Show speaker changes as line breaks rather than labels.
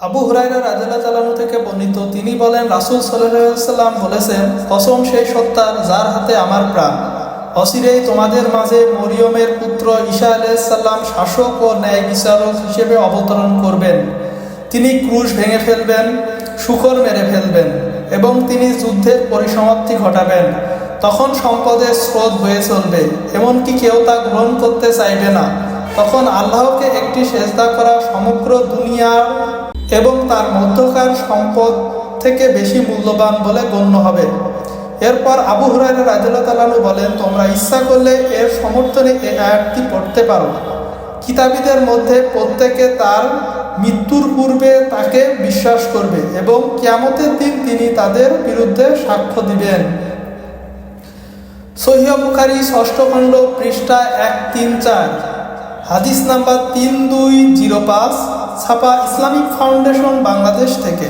আবু হুরাইরা রাজা চালানো থেকে বর্ণিত, তিনি বলেন, রাসুল সাল্লাম বলেছেন, কসম সেই সত্তার যার হাতে আমার প্রাণ। অচিরেই তোমাদের মাঝে মরিয়মের পুত্র ঈশা আলাইসাল্লাম শাসক ও ন্যায় বিচারক হিসেবে অবতরণ করবেন। তিনি ক্রুশ ভেঙে ফেলবেন, শুকর মেরে ফেলবেন এবং তিনি যুদ্ধের পরিসমাপ্তি ঘটাবেন। তখন সম্পদের স্রোত হয়ে চলবে, এমনকি কেউ তা গ্রহণ করতে চাইবে না। তখন আল্লাহকে একটি সেজদা করা সমগ্র দুনিয়ার এবং তার মধ্যকার সম্পদ থেকে বেশি মূল্যবান বলে গণ্য হবে। এরপর আবু হুরাইরা রাজুল্লাহ তালানু বলেন, তোমরা ইচ্ছা করলে এর সমর্থনে এ আয়াতটি পড়তে পারো। কিতাবীদের মধ্যে প্রত্যেকে তার মৃত্যুর পূর্বে তাকে বিশ্বাস করবে এবং কিয়ামতের দিন তিনি তাদের বিরুদ্ধে সাক্ষ্য দিবেন। সহিহ বুখারি ষষ্ঠ খণ্ড পৃষ্ঠা এক তিন চার, হাদিস নাম্বার তিন দুই জিরো পাঁচ। ছাপা ইসলামিক ফাউন্ডেশন বাংলাদেশ থেকে।